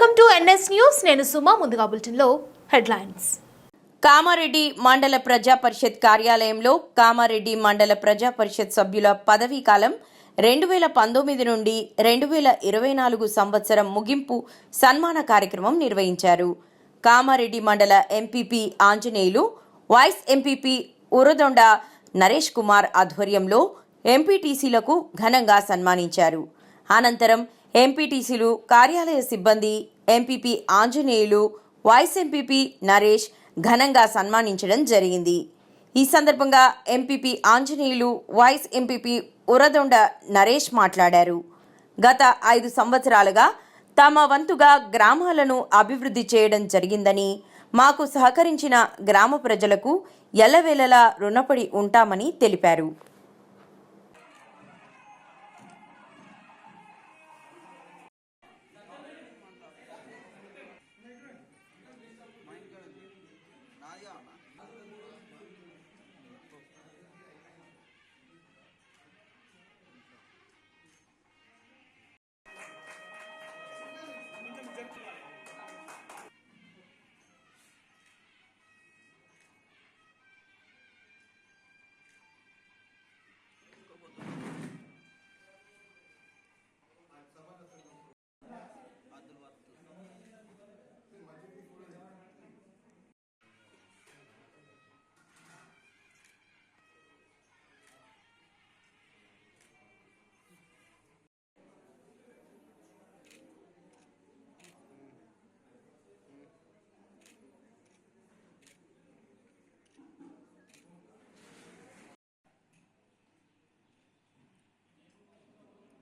Welcome to NS news. నేను సుమా ముందుగా బులెటిన్లో హెడ్లైన్స్. కామారెడ్డి మండల ప్రజా పరిషత్ కార్యాలయంలో కామారెడ్డి మండల ప్రజా పరిషత్ సభ్యుల పదవీ కాలం రెండు వేల పంతొమ్మిది నుండి రెండు వేల ఇరవై నాలుగు సంవత్సరం ముగింపు సన్మాన కార్యక్రమం నిర్వహించారు. కామారెడ్డి మండల MPP Anjaneyulu vice MPP Uradonda Naresh Kumar ఆధ్వర్యంలో ఎంపీటీసీలకు ఘనంగా సన్మానించారు. అనంతరం ఎంపీటీసీలు కార్యాలయ సిబ్బంది MPP Anjaneyulu vice MPP Naresh ఘనంగా సన్మానించడం జరిగింది. ఈ సందర్భంగా MPP Anjaneyulu vice MPP Uradonda Naresh మాట్లాడారు. గత ఐదు సంవత్సరాలుగా తమ వంతుగా గ్రామాలను అభివృద్ధి చేయడం జరిగిందని మాకు సహకరించిన గ్రామ ప్రజలకు ఎల్లవేళలా రుణపడి ఉంటామని తెలిపారు.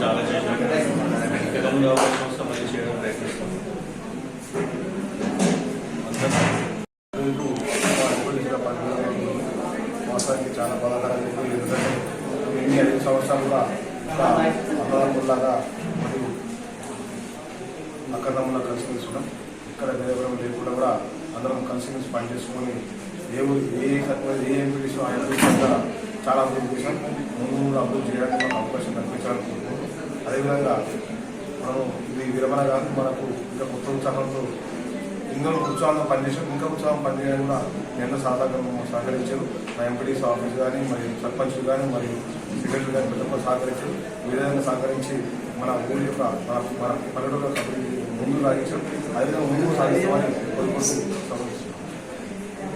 చాలా చేశాను ఇంకా ముందు అవకాశం వస్తే మళ్ళీ చేయడం ప్రయత్నిస్తాం మొత్తానికి చాలా బాధాకరంగా ఉంది ఎందుకంటే ఎన్ని ఐదు సంవత్సరాలుగా అన్నదమ్ముల్లాగా మరియు అక్కడమ్ములా కలిసి తీసుకున్నాం ఇక్కడ దేవరం లేకుండా కూడా అందరం కలిసి మెలిసి పనిచేసుకొని ఏ ఏ ఏ ఎంపీటీసీ ఆయన చాలా అభివృద్ధి చేశాం ముందు కూడా అభివృద్ధి చేయడానికి మనకు అవకాశం కల్పించాలని కోరుకుంటున్నాం. అదేవిధంగా మనం ఇది విరమణ కాదు మనకు ఇంకా కొత్త ఉత్సాహంతో ఇందులో ఉత్సాహంగా పనిచేసాం ఇంకా ఉత్సాహం పనిచేయడం కూడా ఎంతో సాధారణ సహకరించారు. మా ఎంపీడీస్ ఆఫీస్ కానీ మరియు సర్పంచ్ కానీ మరియు సెక్రటరీ కానీ ప్రతి ఒక్కరు సహకరించారు. విధంగా సహకరించి మన ఊరి యొక్క మన పర్యటన ముందు సాగించారు. అదేవిధంగా ముందుకు సాగిస్తామని కోరుకుంటూ